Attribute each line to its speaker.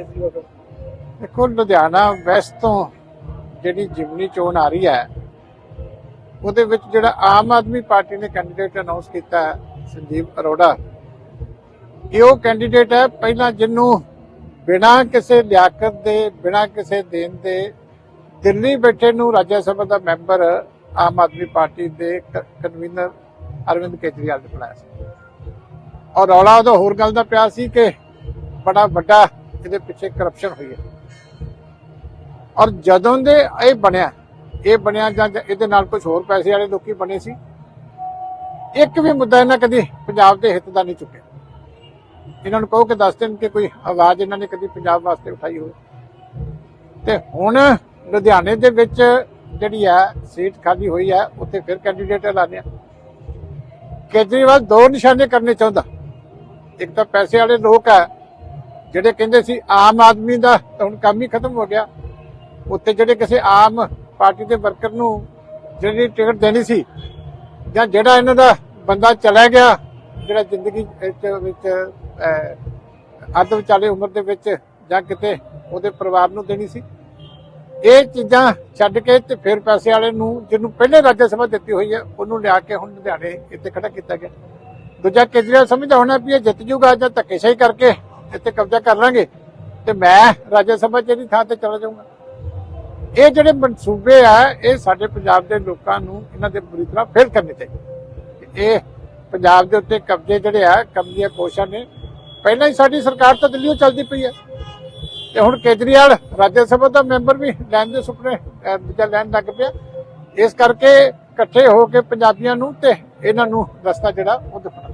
Speaker 1: ਕੇਜਰੀਵਾਲ ਤੋਂ
Speaker 2: ਦੇਖੋ, ਲੁਧਿਆਣਾ ਵੈਸਟ ਤੋਂ ਜਿਹੜੀ ਜਿਮਨੀ ਚੋਣ ਆ ਰਹੀ ਹੈ, ਉਹਦੇ ਵਿੱਚ ਜਿਹੜਾ ਆਮ ਆਦਮੀ ਪਾਰਟੀ ਨੇ ਕੈਂਡੀਡੇਟ ਅਨਾਉਂਸ ਕੀਤਾ ਹੈ, ਸੰਜੀਵ ਅਰੋੜਾ, ਇਹ ਉਹ ਕੈਂਡੀਡੇਟ ਹੈ, ਪਹਿਲਾਂ ਜਿਹਨੂੰ ਬਿਨਾਂ ਕਿਸੇ ਲਿਆਕਤ ਦੇ, ਬਿਨਾਂ ਕਿਸੇ ਦੇਣ ਦੇ ਦਿੱਲੀ ਬੈਠੇ ਨੂੰ ਰਾਜ ਸਭਾ ਦਾ ਮੈਂਬਰ ਆਮ ਆਦਮੀ ਪਾਰਟੀ ਦੇ ਕਨਵੀਨਰ ਅਰਵਿੰਦ ਕੇਜਰੀਵਾਲ ਨੇ ਬਣਾਇਆ ਸੀ। ਔਰ ਰੌਲਾ ਉਹਦਾ ਹੋਰ ਗੱਲ ਦਾ ਪਿਆ ਸੀ ਕਿ ਬੜਾ ਵੱਡਾ ਇਹਦੇ ਪਿੱਛੇ ਕਰਪਸ਼ਨ ਹੋਈ ਹੈ। ਔਰ ਜਦੋਂ ਦੇ ਇਹ ਬਣਿਆ ਇਹ ਬਣਿਆ ਜਾਂ ਇਹਦੇ ਨਾਲ ਕੁਝ ਹੋਰ ਪੈਸੇ ਵਾਲੇ ਲੋਕੀ ਬਣੇ ਸੀ, ਇੱਕ ਵੀ ਮੁੱਦਾ ਇਹਨਾਂ ਕਦੀ ਪੰਜਾਬ ਦੇ ਹਿੱਤ ਦਾ ਨਹੀਂ ਚੁੱਕਿਆ। ਇਹਨਾਂ ਨੂੰ ਕਹੋ ਕਿ ਦੱਸ ਦੇਣ ਕਿ ਕੋਈ ਆਵਾਜ਼ ਇਹਨਾਂ ਨੇ ਕਦੀ ਪੰਜਾਬ ਵਾਸਤੇ ਉਠਾਈ ਹੋਵੇ। ਤੇ ਹੁਣ ਲੁਧਿਆਣੇ ਦੇ ਵਿੱਚ ਜਿਹੜੀ ਹੈ ਸੀਟ ਖਾਲੀ ਹੋਈ ਹੈ ਉੱਥੇ ਫਿਰ ਕੈਂਡੀਡੇਟ ਐਲਾਨਿਆ ਕੇਜਰੀਵਾਲ ਦੋ ਨਿਸ਼ਾਨੇ ਕਰਨੇ ਚਾਹੁੰਦਾ। ਇੱਕ ਤਾਂ ਪੈਸੇ ਵਾਲੇ ਲੋਕ ਹੈ ਜਿਹੜੇ ਕਹਿੰਦੇ ਸੀ ਆਮ ਆਦਮੀ ਦਾ ਹੁਣ ਕੰਮ ਹੀ ਖਤਮ ਹੋ ਗਿਆ। ਉੱਥੇ ਜਿਹੜੇ ਕਿਸੇ ਆਮ ਪਾਰਟੀ ਦੇ ਵਰਕਰ ਨੂੰ ਜਿਹੜੀ ਟਿਕਟ ਦੇਣੀ ਸੀ ਜਾਂ ਜਿਹੜਾ ਇਹਨਾਂ ਦਾ ਬੰਦਾ ਚਲਾ ਗਿਆ, ਜਿਹੜਾ ਜ਼ਿੰਦਗੀ ਵਿੱਚ ਅੱਧ ਵਿਚਾਲੇ ਉਮਰ ਦੇ ਵਿੱਚ ਜਾਂ ਕਿਤੇ ਉਹਦੇ ਪਰਿਵਾਰ ਨੂੰ ਦੇਣੀ ਸੀ। ਇਹ ਚੀਜ਼ਾਂ ਛੱਡ ਕੇ ਤੇ ਫਿਰ ਪੈਸੇ ਵਾਲੇ ਨੂੰ ਜਿਹਨੂੰ ਪਹਿਲੇ ਰਾਜ ਸਭਾ ਦਿੱਤੀ ਹੋਈ ਹੈ, ਉਹਨੂੰ ਲਿਆ ਕੇ ਹੁਣ ਲੁਧਿਆਣੇ ਇੱਥੇ ਖੜਾ ਕੀਤਾ ਗਿਆ। ਦੂਜਾ ਕੇਜਰੀਵਾਲ ਸਮਝਦਾ ਹੋਣਾ ਵੀ ਇਹ ਜਿੱਤ ਜੂਗਾ ਜਾਂ ਧੱਕੇਸ਼ਾਹੀ ਕਰਕੇ ਇੱਥੇ ਕਬਜ਼ਾ ਕਰ ਲਾਂਗੇ। ਤੇ ਮੈਂ ਰਾਜ ਸਭਾ ਜਿਹੜੀ ਥਾਂ ਤੇ ਚਲਾ ਜਾਊਂਗਾ। ਇਹ ਜਿਹੜੇ ਮਨਸੂਬੇ ਆ ਇਹ ਸਾਡੇ ਪੰਜਾਬ ਦੇ ਲੋਕਾਂ ਨੂੰ ਇਹਨਾਂ ਦੇ ਬੁਰੀ ਤਰ੍ਹਾਂ ਫੇਲ ਕਰਨੇ ਚਾਹੀਦੇ। ਇਹ ਪੰਜਾਬ ਦੇ ਉੱਤੇ ਕਬਜ਼ੇ ਜਿਹੜੇ ਆ ਕਬਜ਼ੀਆਂ ਕੋਸ਼ਾਂ ਨੇ। ਪਹਿਲਾਂ ਹੀ ਸਾਡੀ ਸਰਕਾਰ ਤਾਂ ਦਿੱਲੀੋਂ ਚੱਲਦੀ ਪਈ ਹੈ ਤੇ ਹੁਣ ਕੇਜਰੀਵਾਲ ਰਾਜ ਸਭਾ ਦਾ ਮੈਂਬਰ ਵੀ ਲੈਣ ਦੇ ਸੁਪਨੇ ਅਹ, ਦੂਜਾ ਲੈਣ ਲੱਗ ਪਿਆ। ਇਸ ਕਰਕੇ ਇਕੱਠੇ ਹੋ ਕੇ ਪੰਜਾਬੀਆਂ ਨੂੰ ਤੇ ਇਹਨਾਂ ਨੂੰ ਰਸਤਾ ਜਿਹੜਾ ਉਹ ਦਿਖਾਉਣਾ।